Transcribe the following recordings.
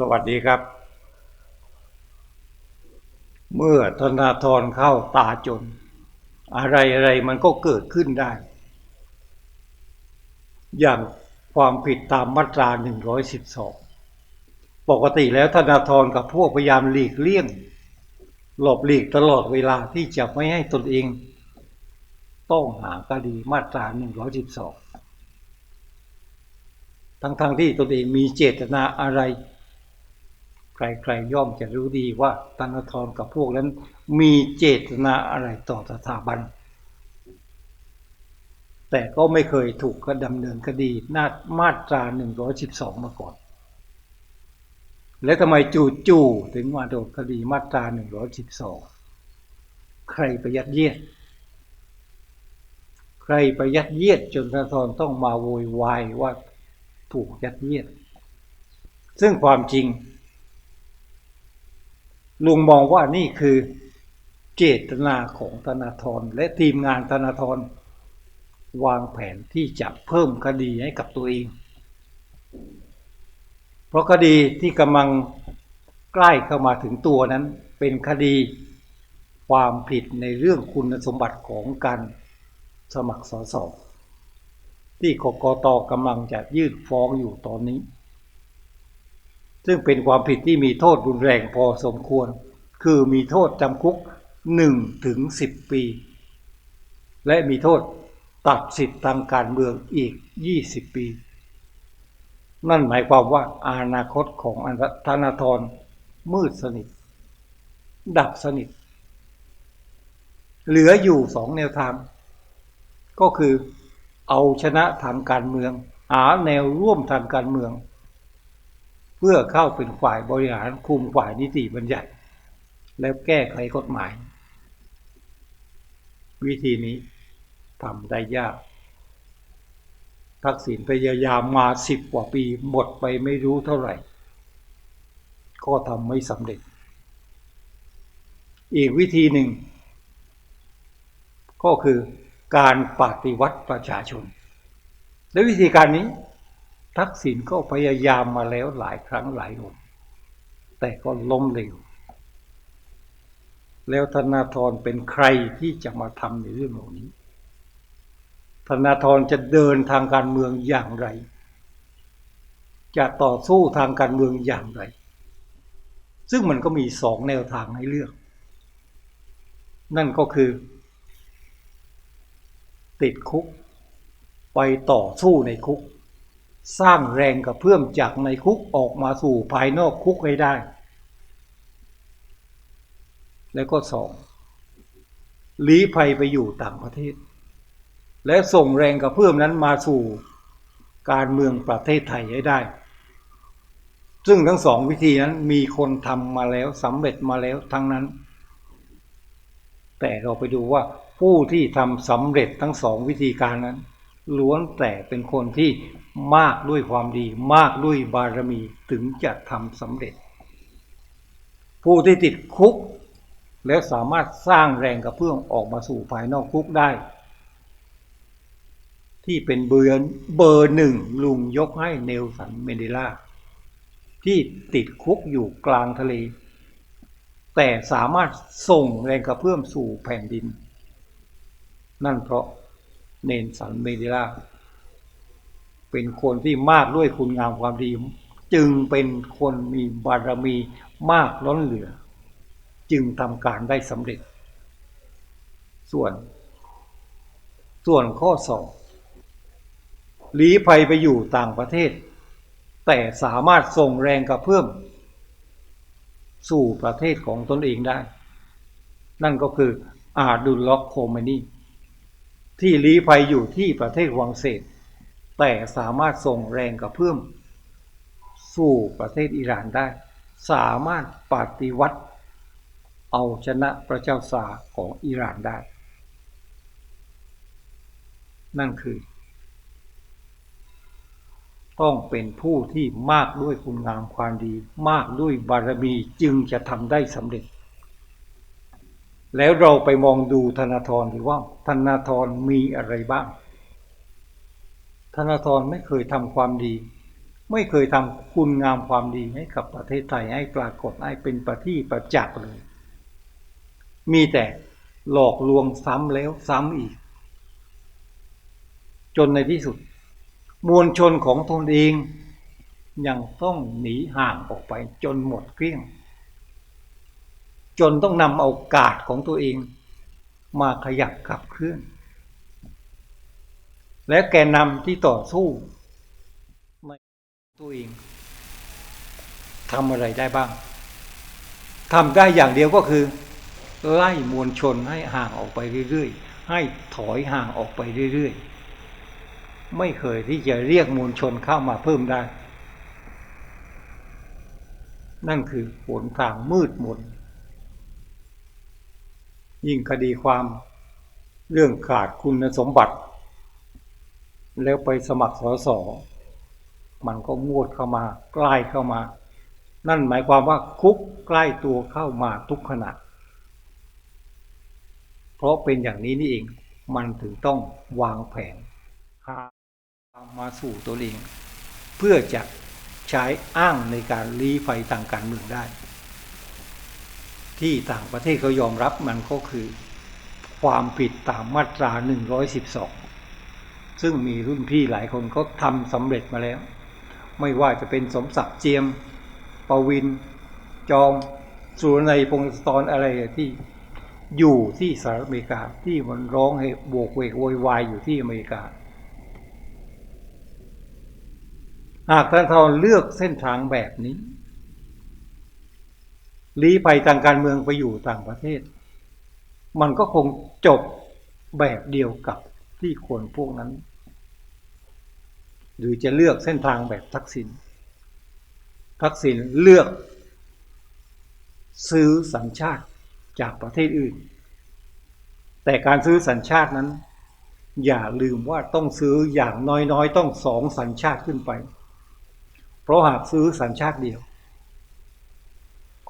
สวัสดีครับ เมื่อธนาธรเข้าตาจน อะไรอะไรมันก็เกิดขึ้นได้ อย่างความผิดตามมาตรา 112 ปกติแล้วธนาธรกับพวกพยายามหลีกเลี่ยง หลบหลีกตลอดเวลาที่จะไม่ให้ตนเอง ต้องหาคดีมาตรา 112 ทั้งๆทที่ตนเองมีเจตนาอะไร ใครๆย่อมจะรู้ดีว่าธนาธรกับพวกนั้นมีเจตนาอะไรต่อสถาบัน แต่ก็ไม่เคยถูกกระดำเนินคดีนามาตรา 112 มาก่อน และทำไมจู่ๆถึงมาโดนคดีมาตรา 112 ใครไปยัดเยียด ใครไปยัดเยียดจนธนาธรต้องมาโวยวายว่าถูกยัดเยียด ซึ่งความจริง ลุงมองว่านี่คือเจตนาของธนาธรและทีมงานธนาธรวางแผนที่จะเพิ่มคดีให้กับตัวเอง เพราะคดีที่กำลังใกล้เข้ามาถึงตัวนั้น เป็นคดีความผิดในเรื่องคุณสมบัติของการสมัครสสที่กกตกำลังจะยื่นฟ้องอยู่ตอนนี้ ซึ่งเป็นความผิดที่มีโทษรุนแรงพอสมควร คือมีโทษจำคุก1ถึง10 ปี และมีโทษตัดสิทธิ์ทางการเมืองอีก 20 ปี นั่นหมายความว่าอนาคตของธนาธรมืดสนิท ดับสนิท เหลืออยู่สองแนวทาง ก็คือเอาชนะทางการเมือง หาแนวร่วมทางการเมือง เพื่อเข้าเป็นฝ่ายบริหารคุมฝ่ายนิติบัญญัติ แล้วแก้ไขกฎหมาย วิธีนี้ทำได้ยาก ทักษิณพยายามมาสิบกว่าปีหมดไปไม่รู้เท่าไหร่ ก็ทำไม่สำเร็จ อีกวิธีหนึ่ง ก็คือการปฏิวัติประชาชน และวิธีการนี้ ทักษิณก็พยายามมาแล้วหลายครั้งหลายหน แต่ก็ล้มเหลว แล้วธนาธรเป็นใครที่จะมาทำในเรื่องเหล่านี้ ธนาธรจะเดินทางการเมืองอย่างไร จะต่อสู้ทางการเมืองอย่างไร ซึ่งมันก็มีสองแนวทางให้เลือก นั่นก็คือ ติดคุก ไปต่อสู้ในคุก สร้างแรงกับเพื่อมจากในคุกออกมาสู่ภายนอกคุกให้ได้ แล้วก็สองลี้ภัยไปอยู่ต่างประเทศ และส่งแรงกับเพื่อมนั้นมาสู่การเมืองประเทศไทยให้ได้ ซึ่งทั้งสองวิธีนั้นมีคนทำมาแล้วสำเร็จมาแล้วทั้งนั้น แต่เราไปดูว่าผู้ที่ทำสำเร็จทั้งสองวิธีการนั้น ล้วนแต่เป็นคนที่ มากด้วยความดี มากด้วยบารมีถึงจะทำสำเร็จ ผู้ที่ติดคุก แล้วสามารถสร้างแรงกระเพื่อมออกมาสู่ภายนอกคุกได้ ที่เป็นเบอร์เบอร์หนึ่งลุงยกให้เนลสันเมนเดลาที่ติดคุกอยู่กลางทะเล แต่สามารถส่งแรงกระเพื่อมสู่แผ่นดิน นั่นเพราะเนนสันเมดิลา เป็นคนที่มากด้วยคุณงามความดี จึงเป็นคนมีบารมีมากล้นเหลือ จึงทำการได้สำเร็จ ส่วน ส่วนข้อสองลี้ภัยไปอยู่ต่างประเทศ แต่สามารถส่งแรงกระเพื่อมสู่ประเทศของตนเองได้ นั่นก็คืออาดุลล็อกโคมานีที่ลี้ภัยอยู่ที่ประเทศวังเศส แต่สามารถส่งแรงกับเพิ่มสู่ประเทศอิหร่านได้ สามารถปฏิวัติเอาชนะพระเจ้าสาของอิหร่านได้ นั่นคือ ต้องเป็นผู้ที่มากด้วยคุณงามความดี มากด้วยบารมีจึงจะทำได้สำเร็จ แล้วเราไปมองดูธนาธรหรือว่าธนาธรมีอะไรบ้าง ธนาธรไม่เคยทำความดี ไม่เคยทำคุณงามความดีให้กับประเทศไทยให้ปรากฏให้เป็นประที่ประจักษ์เลย มีแต่หลอกลวงซ้ำแล้วซ้ำอีก จนในที่สุด มวลชนของตนเองยังต้องหนีห่างออกไปจนหมดเกลี้ยง จนต้องนำเอากาดของตัวเอง มาขยับขับเคลื่อน และแกนนำที่ต่อสู้ไม่ตัวเองทำอะไรได้บ้างทำได้อย่างเดียวก็คือ ไล่มวลชนให้ห่างออกไปเรื่อยๆ ให้ถอยห่างออกไปเรื่อยๆ ไม่เคยที่จะเรียกมวลชนเข้ามาเพิ่มได้ นั่นคือหนทางมืดมนยิ่งคดีความเรื่องขาดคุณสมบัติ แล้วไปสมัครสอสอมันก็งวดเข้ามา ใกล้เข้ามา นั่นหมายความว่าคุกใกล้ตัวเข้ามาทุกขณะ เพราะเป็นอย่างนี้นี่เอง มันถึงต้องวางแผนหามาสู่ตัวเอง เพื่อจะใช้อ้างในการลี้ไฟทางการเมืองได้ ที่ต่างประเทศเขายอมรับมันก็คือ ความผิดตามมาตรา 112 ซึ่งมีรุ่นพี่หลายคนก็ทำสำเร็จมาแล้ว ไม่ว่าจะเป็นสมศักดิ์เจียม ปวิน จอม สุรนัยพงศธรอะไรที่อยู่ที่สหรัฐอเมริกาที่มันร้องให้โบกเวกโวยวายอยู่ที่อเมริกา หากท่านทรเลือกเส้นทางแบบนี้ลี้ไปทางการเมืองไปอยู่ต่างประเทศ มันก็คงจบแบบเดียวกับ ที่คนพวกนั้น หรือจะเลือกเส้นทางแบบทักษิณทักษิณเลือก ซื้อสัญชาติจากประเทศอื่น แต่การซื้อสัญชาตินั้น อย่าลืมว่าต้องซื้ออย่างน้อยๆ ต้องสองสัญชาติขึ้นไป เพราะหากซื้อสัญชาติเดียว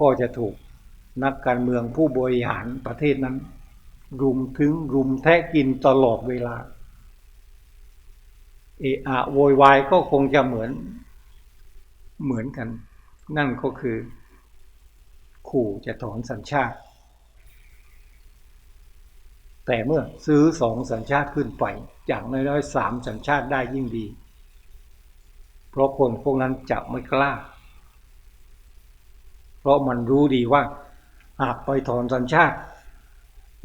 ก็จะถูกนักการเมืองผู้บริหารประเทศนั้น รุมถึงรุมแทะกินตลอดเวลา เอะอะโวยวายก็คงจะเหมือน เหมือนกัน นั่นก็คือ ขู่จะถอนสัญชาติ แต่เมื่อซื้อสองสัญชาติขึ้นไปอย่างน้อยๆสามสัญชาติได้ยิ่งดี เพราะคนพวกนั้นจะไม่กล้า เพราะมันรู้ดีว่า หากไปถอนสัญชาติ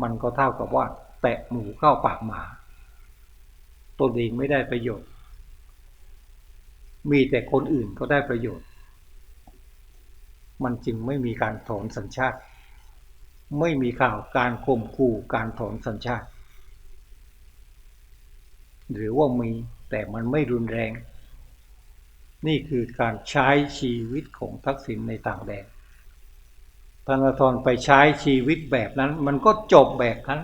มันก็เท่ากับว่า แตะหมูเข้าปากหมาตนเองไม่ได้ประโยชน์ มีแต่คนอื่นก็ได้ประโยชน์ มันจึงไม่มีการถอนสัญชาติ ไม่มีข่าวการข่มขู่การถอนสัญชาติ หรือว่ามีแต่มันไม่รุนแรง นี่คือการใช้ชีวิตของทักษิณในต่างแดน ธนาธรไปใช้ชีวิตแบบนั้น มันก็จบแบบนั้น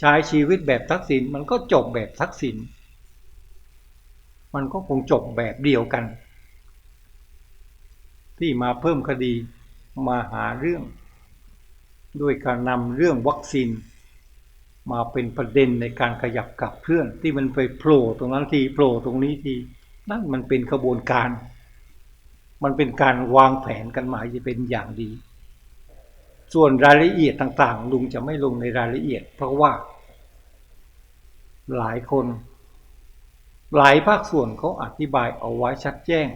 ใช้ชีวิตแบบทักษิณมันก็จบแบบทักษิณมันก็คงจบแบบเดียวกัน ที่มาเพิ่มคดีมาหาเรื่อง ด้วยการนำเรื่องวัคซีน มาเป็นประเด็นในการขยับกับเคลื่อน ที่มันไปโผล่ตรงนั้นทีโผล่ตรงนี้ทีนั่นมันเป็นขบวนการ มันเป็นการวางแผนกันมาจะเป็นอย่างดี ส่วนรายละเอียดต่างๆ ลุงจะไม่ลงในรายละเอียด เพราะว่า หลายคน หลายภาคส่วนเขาอธิบายเอาไว้ชัดแจ้ง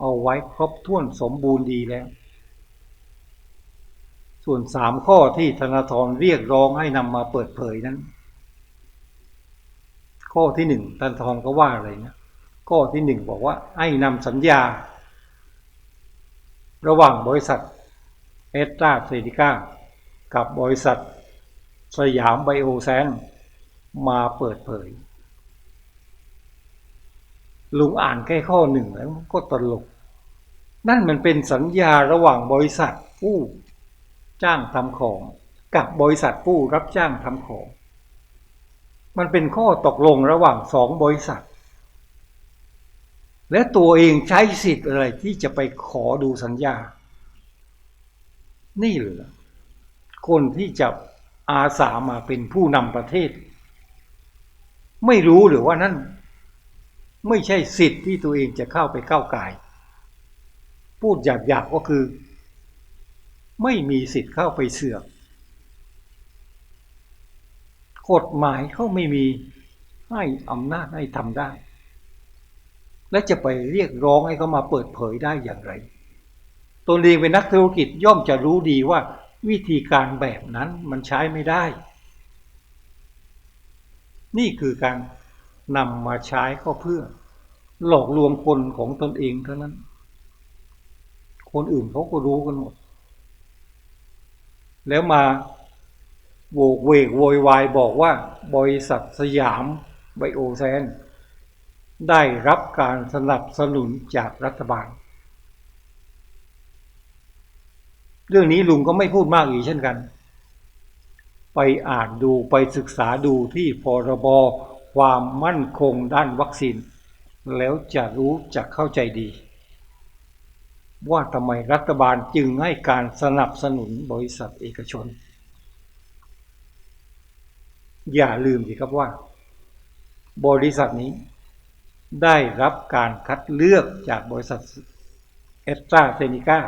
เอาไว้ครบถ้วนสมบูรณ์ดีแล้ว ส่วนสามข้อที่ธนาธรเรียกร้องให้นำมาเปิดเผยนั้น ข้อที่หนึ่งธนาธรก็ว่าอะไรนะข้อที่หนึ่งบอกว่าให้นำสัญญา ระหว่างบริษัทเอสตราเซติก้ากับบริษัทสยามไบโอแซนมาเปิดเผย ลุงอ่านแค่ข้อหนึ่งแล้วก็ตลก นั่นมันเป็นสัญญาระหว่างบริษัทผู้จ้างทำของ กับบริษัทผู้รับจ้างทำของ มันเป็นข้อตกลงระหว่างสองบริษัท และตัวเองใช้สิทธิ์อะไรที่จะไปขอดูสัญญา นี่เหรอคนที่จะอาสามาเป็นผู้นำประเทศ ไม่รู้หรือว่านั่น ไม่ใช่สิทธิ์ที่ตัวเองจะเข้าไปก้าวไก่าย พูดหยาบๆก็คือ ไม่มีสิทธิ์เข้าไปเสือกกฎหมายเขาไม่มีให้อำนาจให้ทำได้ และจะไปเรียกร้องให้เขามาเปิดเผยได้อย่างไร ตัวเองเป็นนักธุรกิจย่อมจะรู้ดีว่าวิธีการแบบนั้นมันใช้ไม่ได้ นี่คือการนำมาใช้ก็เพื่อ หลอกลวงคนของตนเองเท่านั้น คนอื่นเขาก็รู้กันหมด แล้วมาโวกเวกโวยวายบอกว่าบริษัทสยามไบโอแซน ได้รับการสนับสนุนจากรัฐบาล เรื่องนี้ลุงก็ไม่พูดมากอีกเช่นกัน ไปอ่านดูไปศึกษาดูที่พรบความมั่นคงด้านวัคซีน แล้วจะรู้จะเข้าใจดี ว่าทำไมรัฐบาลจึงให้การสนับสนุนบริษัทเอกชน อย่าลืมสิครับว่า บริษัทนี้ ได้รับการคัดเลือกจากบริษัทเอสตราเซเนกา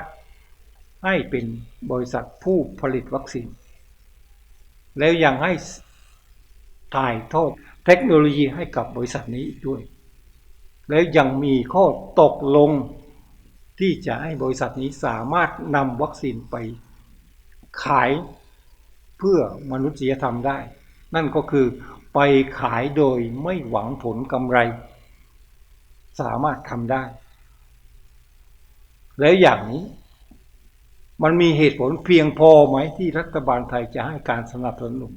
ให้เป็นบริษัทผู้ผลิตวัคซีน แล้วยังให้ถ่ายทอดเทคโนโลยีให้กับบริษัทนี้อีกด้วย แล้วยังมีข้อตกลงที่จะให้บริษัทนี้สามารถนำวัคซีนไปขายเพื่อมนุษยธรรมได้ นั่นก็คือไปขายโดยไม่หวังผลกำไร สามารถทำได้ แล้วอย่างนี้ มันมีเหตุผลเพียงพอไหมที่รัฐบาลไทยจะให้การสนับสนุน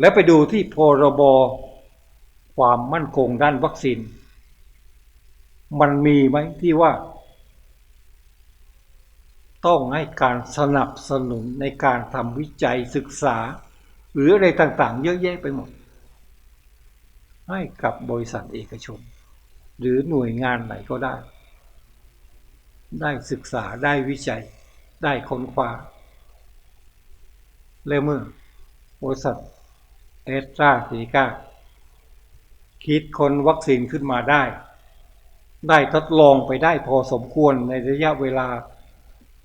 แล้วไปดูที่พรบความมั่นคงด้านวัคซีน มันมีไหมที่ว่า ต้องให้การสนับสนุนในการทำวิจัยศึกษา หรืออะไรต่างๆ เยอะแยะไปหมด ให้กับบริษัทเอกชน หรือหน่วยงานไหนก็ได้ ได้ศึกษาได้วิจัย ได้ค้นคว้าแล้วเมื่อบริษัทเอสตราเซเนกาคิดคนวัคซีนขึ้นมาได้ ได้ทดลองไปได้พอสมควรในระยะเวลา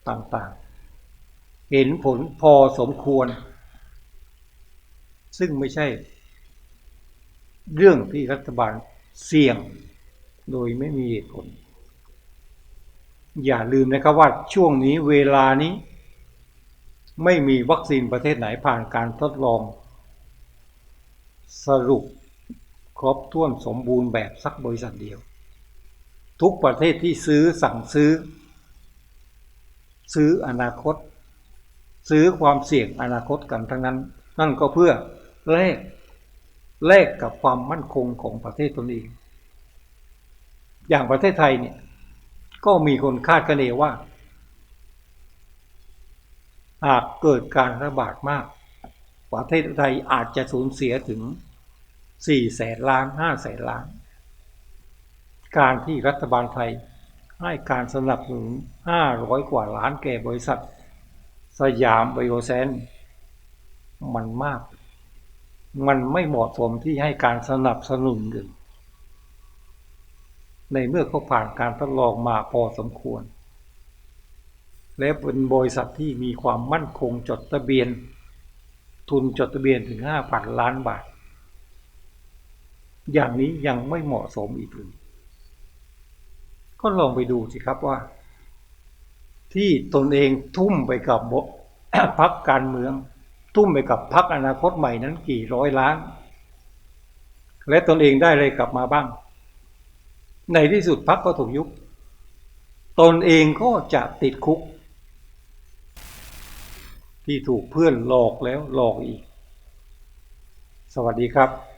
ต่างๆ เห็นผลพอสมควร ซึ่งไม่ใช่ เรื่องที่รัฐบาลเสี่ยง โดยไม่มีเหตุผล อย่าลืมนะครับว่าช่วงนี้เวลานี้ ไม่มีวัคซีนประเทศไหนผ่านการทดลอง สรุปครบถ้วนสมบูรณ์แบบสักบริษัทเดียว ทุกประเทศที่ซื้อสั่งซื้อ ซื้ออนาคต ซื้อความเสี่ยงอนาคตกันทั้งนั้น นั่นก็เพื่อแลกแลกกับความมั่นคงของประเทศตนเอง อย่างประเทศไทยเนี่ย ก็มีคนคาดคะเนว่า หากเกิดการระบาดมาก ประเทศไทยอาจจะสูญเสียถึงสี่แสนล้านห้าแสนล้าน การที่รัฐบาลไทยให้การสนับสนุนห้าร้อยกว่าล้านแก่บริษัท สยามไบโอแซนมันมาก มันไม่เหมาะสมที่ให้การสนับสนุนเลย ในเมื่อเขาผ่านการทดลองมาพอสมควร และเป็นบริษัทที่มีความมั่นคงจดทะเบียน ทุนจดทะเบียนถึงห้าพันล้านบาท อย่างนี้ยังไม่เหมาะสมอีกเลยก็ลองไปดูสิครับว่า ที่ตนเองทุ่มไปกับพักการเมือง ทุ่มไปกับพักอนาคตใหม่นั้นกี่ร้อยล้าน และตนเองได้อะไรกลับมาบ้าง ในที่สุดพักก็ถูกยุบตนเองก็จะติดคุก ที่ถูกเพื่อนหลอกแล้วหลอกอีก สวัสดีครับ